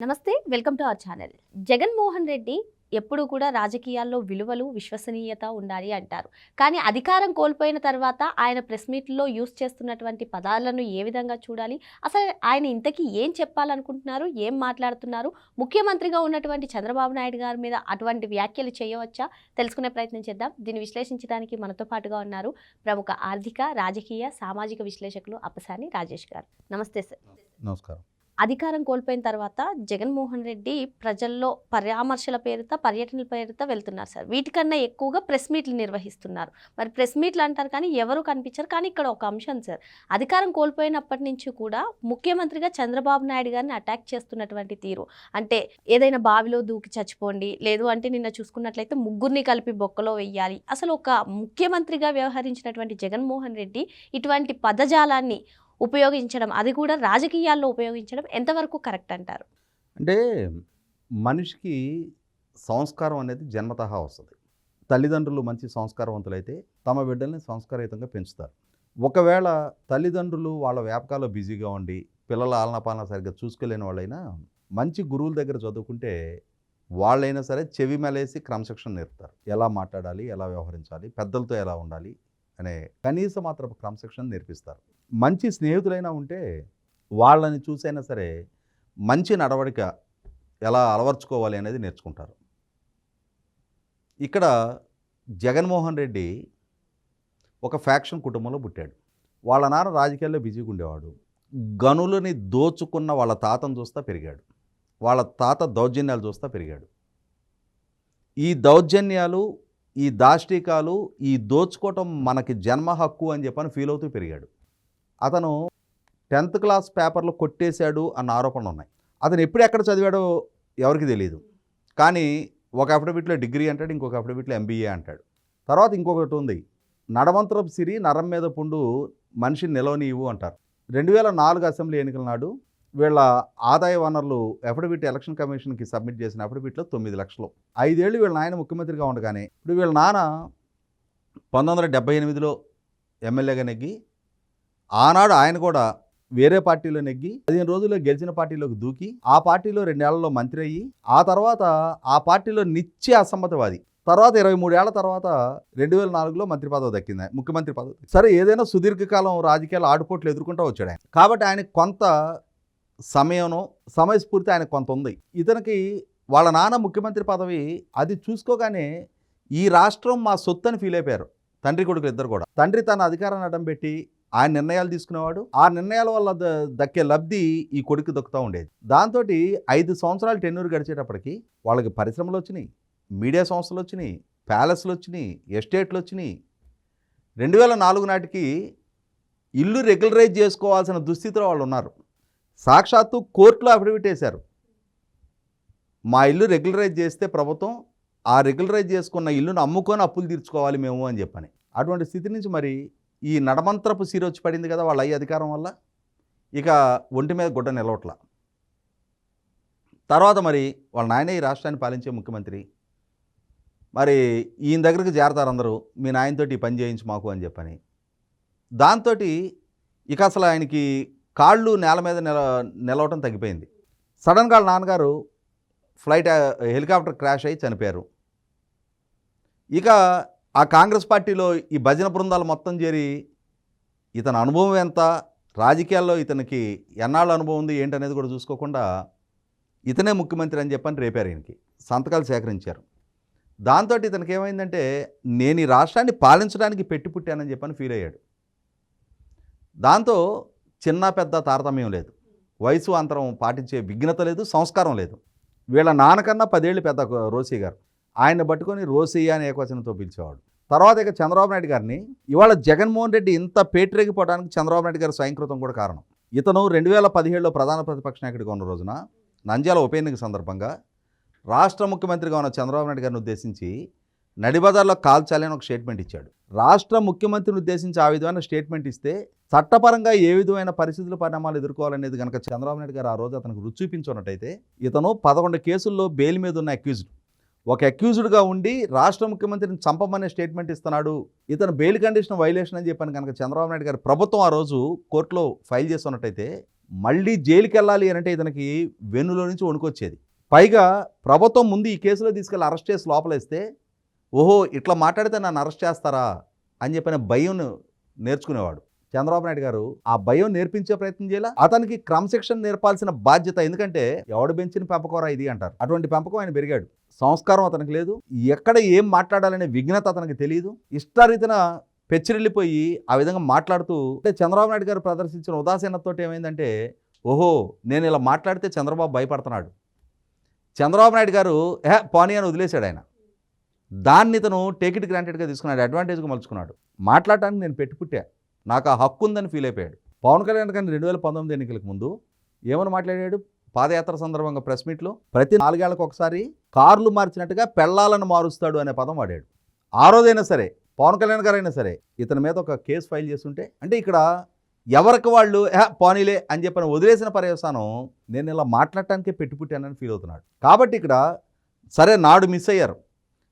నమస్తే welcome to our channel. Jaganmohan Reddy ఎప్పుడు కూడా రాజకీయాల్లో విలువలు విశ్వసనీయత ఉండాలి అంటారు. కానీ అధికారం కోల్పోయిన తర్వాత ఆయన ప్రెస్ మీట్లో యూస్ చేస్తున్నటువంటి పదాలను ఏ విధంగా చూడాలి? అసలు ఆయన ఇంతకీ ఏం చెప్పాలనుకుంటున్నారు? ఏం మాట్లాడుతున్నారు? ముఖ్యమంత్రిగా ఉన్నటువంటి చంద్రబాబు నాయుడు గారి మీద అటువంటి వ్యాఖ్యలు చేయవచ్చా? తెలుసుకునే ప్రయత్నం చేద్దాం. దీన్ని విశ్లేషించడానికి మనతో పాటుగా ఉన్నారు ప్రముఖ ఆర్థిక రాజకీయ సామాజిక విశ్లేషకులు అప్పసాని రాజేష్ గారు. నమస్తే సార్. నమస్కారం. అధికారం కోల్పోయిన తర్వాత జగన్మోహన్ రెడ్డి ప్రజల్లో పరామర్శల పేరుతో పర్యటనల పేరుతో వెళ్తున్నారు సార్. వీటికన్నా ఎక్కువగా ప్రెస్ మీట్లు నిర్వహిస్తున్నారు. మరి ప్రెస్ మీట్లు అంటారు కానీ ఎవరు కనిపించరు. కానీ ఇక్కడ ఒక అంశం సార్. అధికారం కోల్పోయినప్పటి నుంచి కూడా ముఖ్యమంత్రిగా చంద్రబాబు నాయుడు గారిని అటాక్ చేస్తున్నటువంటి తీరు. అంటే ఏదైనా బావిలో దూకి చచ్చిపోండి లేదు అంటే నిన్న చూసుకున్నట్లయితే ముగ్గురిని కలిపి బొక్కలో వెయ్యాలి. అసలు ఒక ముఖ్యమంత్రిగా వ్యవహరించినటువంటి జగన్మోహన్ రెడ్డి ఇటువంటి పదజాలాన్ని ఉపయోగించడం అది కూడా రాజకీయాల్లో ఉపయోగించడం ఎంతవరకు కరెక్ట్ అంటారు? అంటే మనిషికి సంస్కారం అనేది జన్మతహా వస్తుంది. తల్లిదండ్రులు మంచి సంస్కారవంతులైతే తమ బిడ్డల్ని సంస్కారయుతంగా పెంచుతారు. ఒకవేళ తల్లిదండ్రులు వాళ్ళ వ్యాపకాల్లో బిజీగా ఉండి పిల్లల ఆలనపాలన సరిగ్గా చూసుకోలేని వాళ్ళైనా మంచి గురువుల దగ్గర చదువుకుంటే వాళ్ళైనా సరే చెవి మెలేసి క్రమశిక్షణ నేర్పుతారు. ఎలా మాట్లాడాలి ఎలా వ్యవహరించాలి పెద్దలతో ఎలా ఉండాలి అనే కనీస మాత్రపు క్రమశిక్షణ నేర్పిస్తారు. మంచి స్నేహితులైనా ఉంటే వాళ్ళని చూసైనా సరే మంచి నడవడిక ఎలా అలవర్చుకోవాలి అనేది నేర్చుకుంటారు. ఇక్కడ జగన్మోహన్ రెడ్డి ఒక ఫ్యాక్షన్ కుటుంబంలో పుట్టాడు. వాళ్ళ నాన్న రాజకీయాల్లో బిజీగా ఉండేవాడు. గనులని దోచుకున్న వాళ్ళ తాతను చూస్తా పెరిగాడు. వాళ్ళ తాత దౌర్జన్యాలు చూస్తా పెరిగాడు. ఈ దౌర్జన్యాలు ఈ దాష్టికాలు ఈ దోచుకోవటం మనకి జన్మ హక్కు అని చెప్పని ఫీల్ అవుతూ పెరిగాడు. అతను టెన్త్ క్లాస్ పేపర్లో కొట్టేశాడు అన్న ఆరోపణలు ఉన్నాయి. అతను ఎప్పుడు ఎక్కడ చదివాడో ఎవరికి తెలియదు కానీ ఒక అఫిడవిట్లో డిగ్రీ అంటాడు ఇంకొక అఫిడవిట్లో ఎంబీఏ అంటాడు. తర్వాత ఇంకొకటి ఉంది. నడమంతరపు సిరి నరం మీద పుండు మనిషిని నిలవనీయవు అంటారు. రెండు వేల నాలుగు అసెంబ్లీ ఎన్నికల నాడు వీళ్ళ ఆదాయ వనరులు అఫిడవిట్ ఎలక్షన్ కమిషన్కి సబ్మిట్ చేసిన అఫిడవిట్లో తొమ్మిది లక్షలు. ఐదేళ్ళు వీళ్ళ నాయన ముఖ్యమంత్రిగా ఉండగానే ఇప్పుడు వీళ్ళ నాన్న పంతొమ్మిది వందల డెబ్బై ఎనిమిదిలో ఎమ్మెల్యేగా నెగ్గి ఆనాడు ఆయన కూడా వేరే పార్టీలో నెగ్గి పదిహేను రోజుల్లో గెలిచిన పార్టీలోకి దూకి ఆ పార్టీలో రెండేళ్ళలో మంత్రి అయ్యి ఆ తర్వాత ఆ పార్టీలో నిత్య అసమ్మతవాది. తర్వాత ఇరవై మూడేళ్ళ తర్వాత రెండు వేల నాలుగులో మంత్రి పదవి దక్కింది ముఖ్యమంత్రి పదవి సరే ఏదైనా సుదీర్ఘకాలం రాజకీయాలు ఆడుపోట్లు ఎదుర్కొంటూ వచ్చాడు ఆయన. కాబట్టి ఆయన కొంత సమయము సమయస్ఫూర్తి ఆయనకు కొంత ఉంది. ఇతనికి వాళ్ళ నాన్న ముఖ్యమంత్రి పదవి అది చూసుకోగానే ఈ రాష్ట్రం మా సొత్తు అని ఫీల్ అయిపోయారు. తండ్రి కొడుకులు ఇద్దరు కూడా. తండ్రి తన అధికారాన్ని అడ్డం పెట్టి ఆయన నిర్ణయాలు తీసుకునేవాడు. ఆ నిర్ణయాల వల్ల ద- దక్కే లబ్ధి ఈ కొడుకు దక్కుతూ ఉండేది. దాంతో ఐదు సంవత్సరాలు టెన్నూరు గడిచేటప్పటికి వాళ్ళకి పరిశ్రమలు వచ్చినాయి మీడియా సంస్థలు వచ్చినాయి ప్యాలెస్లు వచ్చినాయి ఎస్టేట్లు వచ్చినాయి. రెండు వేల నాలుగు నాటికి ఇల్లు రెగ్యులరైజ్ చేసుకోవాల్సిన దుస్థితిలో వాళ్ళు ఉన్నారు. సాక్షాత్తు కోర్టులో అఫిడవిట్ వేశారు. మా ఇల్లు రెగ్యులరైజ్ చేస్తే ప్రభుత్వం ఆ రెగ్యులరైజ్ చేసుకున్న ఇల్లును అమ్ముకొని అప్పులు తీర్చుకోవాలి మేము అని చెప్పని. అటువంటి స్థితి నుంచి మరి ఈ నడమంత్రపు సీరొచ్చి పడింది కదా వాళ్ళ అయ్యి అధికారం వల్ల? ఇక ఒంటి మీద గుడ్డ నిలవట్ల. తర్వాత మరి వాళ్ళ నాయన ఈ రాష్ట్రాన్ని పాలించే ముఖ్యమంత్రి. మరి ఈయన దగ్గరికి చేరతారు అందరూ మీ నాయనతోటి ఈ పని చేయించు మాకు అని చెప్పని. దాంతో ఇక అసలు ఆయనకి కాళ్ళు నేల మీద నిల నిలవటం తగ్గిపోయింది. సడన్గా వాళ్ళ నాన్నగారు ఫ్లైట్ హెలికాప్టర్ క్రాష్ అయ్యి చనిపోయారు. ఇక ఆ కాంగ్రెస్ పార్టీలో ఈ భజన బృందాలు మొత్తం చేరి ఇతని అనుభవం ఎంత? రాజకీయాల్లో ఇతనికి ఎన్నాళ్ళ అనుభవం ఉంది? ఏంటనేది కూడా చూసుకోకుండా ఇతనే ముఖ్యమంత్రి అని చెప్పని రేపారు ఈయనకి. సంతకాలు సేకరించారు. దాంతో ఇతనికి ఏమైందంటే నేను ఈ రాష్ట్రాన్ని పాలించడానికి పెట్టి పుట్టానని చెప్పని ఫీల్ అయ్యాడు. దాంతో చిన్న పెద్ద తారతమ్యం లేదు. వయసు అంతరం పాటించే విఘ్నత లేదు సంస్కారం లేదు. వీళ్ళ నాన్నకన్నా పదేళ్ళు పెద్ద రోసీ గారు. ఆయన పట్టుకొని రోసయ్య అనే ఏకవచనంతో పిలిచేవాడు. తర్వాత ఇక చంద్రబాబు నాయుడు గారిని ఇవాళ జగన్మోహన్ రెడ్డి ఇంత పేటరేగిపోవడానికి చంద్రబాబు నాయుడు గారి స్వయంకృతం కూడా కారణం. ఇతను రెండు వేల పదిహేడులో ప్రధాన ప్రతిపక్ష నాయకుడిగా ఉన్న రోజున నంద్యాల ఉప ఎన్నిక సందర్భంగా రాష్ట్ర ముఖ్యమంత్రిగా ఉన్న చంద్రబాబు నాయుడు గారిని ఉద్దేశించి నడిబజార్లో కాల్చాలి అని ఒక స్టేట్మెంట్ ఇచ్చాడు. రాష్ట్ర ముఖ్యమంత్రిని ఉద్దేశించి ఆ విధమైన స్టేట్మెంట్ ఇస్తే చట్టపరంగా ఏ విధమైన పరిస్థితుల పరిణామాలు ఎదుర్కోవాలనేది కనుక చంద్రబాబు నాయుడు గారు ఆ రోజు అతనికి రుచి చూపించున్నట్టయితే ఇతను పదకొండు కేసుల్లో బెయిల్ మీద ఉన్న అక్యూజ్డ్. ఒక అక్యూజ్డ్గా ఉండి రాష్ట్ర ముఖ్యమంత్రిని చంపమనే స్టేట్మెంట్ ఇస్తున్నాడు. ఇతను బెయిల్ కండిషన్ వైలేషన్ అని చెప్పాను కనుక చంద్రబాబు నాయుడు గారు ప్రభుత్వం ఆ రోజు కోర్టులో ఫైల్ చేస్తున్నట్టయితే మళ్ళీ జైలుకి వెళ్ళాలి అని అంటే ఇతనికి వెన్నులో నుంచి వణుకొచ్చేది. పైగా ప్రభుత్వం ముందు ఈ కేసులో తీసుకెళ్ళి అరెస్ట్ చేసి లోపలేస్తే ఓహో ఇట్లా మాట్లాడితే నన్ను అరెస్ట్ చేస్తారా అని చెప్పిన భయం నేర్చుకునేవాడు. చంద్రబాబు నాయుడు గారు ఆ భయం నేర్పించే ప్రయత్నం చేయాలి? అతనికి క్రమశిక్షణ నేర్పాల్సిన బాధ్యత ఎందుకంటే ఎవడు పెంచిన పెంపకూర ఇది అంటారు. అటువంటి పెంపకం ఆయన పెరిగాడు. సంస్కారం అతనికి లేదు. ఎక్కడ ఏం మాట్లాడాలనే విఘ్నత అతనికి తెలియదు ఇష్టారీతిన పెచ్చిరెళ్ళిపోయి ఆ విధంగా మాట్లాడుతూ అంటే చంద్రబాబు నాయుడు గారు ప్రదర్శించిన ఉదాసీనతతో ఏమైందంటే ఓహో నేను ఇలా మాట్లాడితే చంద్రబాబు భయపడుతున్నాడు. చంద్రబాబు నాయుడు గారు ఏ పోనీ అని వదిలేశాడు ఆయన. దాన్ని ఇతను టేకిట్ గ్రాంటెడ్గా తీసుకున్నాడు అడ్వాంటేజ్గా మలుచుకున్నాడు. మాట్లాడటానికి నేను పెట్టి పుట్టా నాకు ఆ హక్కు ఉందని ఫీల్ అయిపోయాడు. పవన్ కళ్యాణ్ కానీ రెండు వేల పంతొమ్మిది ఎన్నికలకు ముందు ఏమని మాట్లాడాడు? పాదయాత్ర సందర్భంగా ప్రెస్ మీట్లో ప్రతి నాలుగేళ్ళకు ఒకసారి కార్లు మార్చినట్టుగా పెళ్ళాలను మారుస్తాడు అనే పదం వాడాడు. ఆ రోజైనా సరే పవన్ కళ్యాణ్ గారైనా సరే ఇతని మీద ఒక కేసు ఫైల్ చేస్తుంటే అంటే ఇక్కడ ఎవరికి వాళ్ళు "ఏ, పోనీలే అని చెప్పిన వదిలేసిన పర్యవసానం నేను ఇలా మాట్లాడటానికే పెట్టుపుట్టానని ఫీల్ అవుతున్నాడు. కాబట్టి ఇక్కడ సరే నాడు మిస్ అయ్యారు.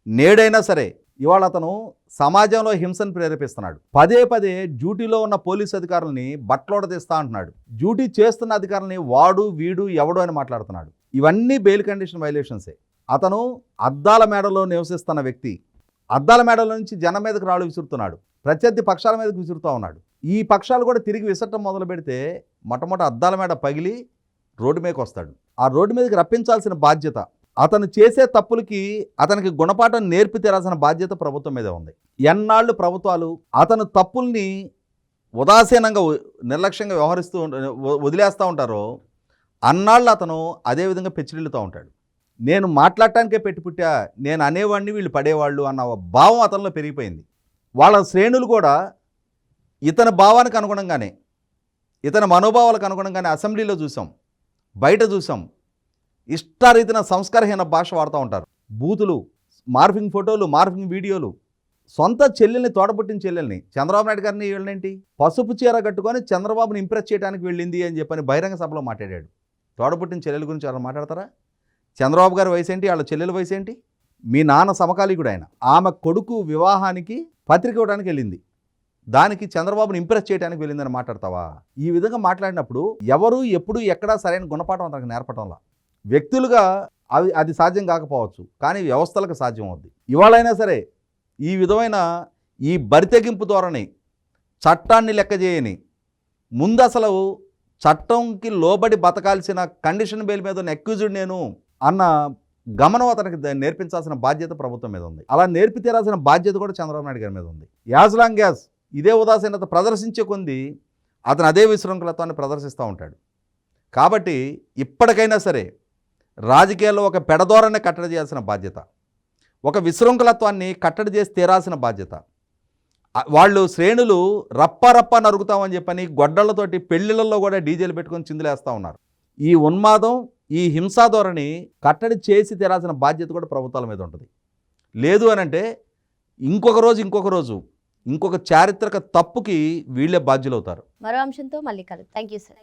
నేడైనా సరే ఇవాళ అతను సమాజంలో హింసను ప్రేరేపిస్తున్నాడు. పదే పదే డ్యూటీలో ఉన్న పోలీస్ అధికారులని బట్టలోడదీస్తా అంటున్నాడు. డ్యూటీ చేస్తున్న అధికారులని వాడు వీడు ఎవడు అని మాట్లాడుతున్నాడు. ఇవన్నీ బెయిల్ కండిషన్ వైలేషన్సే. అతను అద్దాల మేడలో నివసిస్తున్న వ్యక్తి. అద్దాల మేడల నుంచి జనం మీదకు రాళ్ళు విసురుతున్నాడు. ప్రత్యర్థి పక్షాల మీదకి విసురుతూ ఉన్నాడు. ఈ పక్షాలు కూడా తిరిగి విసరటం మొదలు పెడితే మొట్టమొదటి అద్దాల మేడ పగిలి రోడ్డు మీదకి వస్తాడు. ఆ రోడ్డు మీదకి రప్పించాల్సిన బాధ్యత అతను చేసే తప్పులకి అతనికి గుణపాఠం నేర్పి తెరాల్సిన బాధ్యత ప్రభుత్వం మీద ఉంది. ఎన్నాళ్ళు ప్రభుత్వాలు అతను తప్పుల్ని ఉదాసీనంగా నిర్లక్ష్యంగా వ్యవహరిస్తూ వదిలేస్తూ ఉంటారో అన్నాళ్ళు అతను అదే విధంగా పెచ్చిరిల్లుతూ ఉంటాడు. నేను మాట్లాడటానికే పెట్టి పుట్టా నేను అనేవాడిని వీళ్ళు పడేవాళ్ళు అన్న భావం అతనిలో పెరిగిపోయింది. వాళ్ళ శ్రేణులు కూడా ఇతని భావానికి అనుగుణంగానే ఇతని మనోభావాలకు అనుగుణంగానే అసెంబ్లీలో చూసాం బయట చూసాం ఇష్టారీతిన సంస్కారహీన భాష వాడుతూ ఉంటారు. బూతులు మార్ఫింగ్ ఫోటోలు మార్ఫింగ్ వీడియోలు సొంత చెల్లెల్ని తోడబుట్టిన చెల్లెల్ని. చంద్రబాబు నాయుడు గారిని వీళ్ళేంటి? పసుపు చీర కట్టుకొని చంద్రబాబుని ఇంప్రెస్ చేయడానికి వెళ్ళింది అని చెప్పని బహిరంగ సభలో మాట్లాడాడు. తోడబుట్టిన చెల్లెల గురించి వాళ్ళు మాట్లాడతారా? చంద్రబాబు గారి వయసు ఏంటి? వాళ్ళ చెల్లెల వయసు ఏంటి? మీ నాన్న సమకాలీకుడు ఆయన. ఆమె కొడుకు వివాహానికి పత్రిక ఇవ్వడానికి వెళ్ళింది. దానికి చంద్రబాబుని ఇంప్రెస్ చేయడానికి వెళ్ళిందని మాట్లాడతావా? ఈ విధంగా మాట్లాడినప్పుడు ఎవరు ఎప్పుడు ఎక్కడా సరైన గుణపాఠం అతనికి నేర్పటంలా. వ్యక్తులుగా అవి అది సాధ్యం కాకపోవచ్చు. కానీ వ్యవస్థలకు సాధ్యం అవుద్ది. ఇవాళైనా సరే ఈ విధమైన ఈ బరితెగింపు ధోరణి చట్టాన్ని లెక్క చేయని ముందు అసలు చట్టంకి లోబడి బతకాల్సిన కండిషన్ బెయిల్ మీద ఉన్న అక్యూజ్డ్ నేను అన్న గమనం అతనికి నేర్పించాల్సిన బాధ్యత ప్రభుత్వం మీద ఉంది. అలా నేర్పి తీరాల్సిన బాధ్యత కూడా చంద్రబాబు నాయుడు గారి మీద ఉంది. యాజ్ లాంగ్ యాజ్ ఇదే ఉదాసీనత ప్రదర్శించే కొంది అతను అదే విశృంఖలత్వాన్ని ప్రదర్శిస్తూ ఉంటాడు. కాబట్టి ఇప్పటికైనా సరే రాజకీయాల్లో ఒక పెడదోరని కట్టడి చేయాల్సిన బాధ్యత. ఒక విశృంఖలత్వాన్ని కట్టడి చేసి తీరాల్సిన బాధ్యత. వాళ్ళు శ్రేణులు రప్ప రప్ప నరుగుతామని చెప్పని గొడ్డలతోటి పెళ్ళిళ్ళల్లో కూడా డీజేలు పెట్టుకొని చిందులేస్తూ ఉన్నారు. ఈ ఉన్మాదం ఈ హింసా ధోరణి కట్టడి చేసి తీరాల్సిన బాధ్యత కూడా ప్రభుత్వాల మీద ఉంటుంది. లేదు అని అంటే ఇంకొక రోజు ఇంకొక రోజు ఇంకొక చారిత్రక తప్పుకి వీళ్ళే బాధ్యులవుతారు. మరో అంశంతో మళ్ళీ కలుద్దాం. Thank you sir.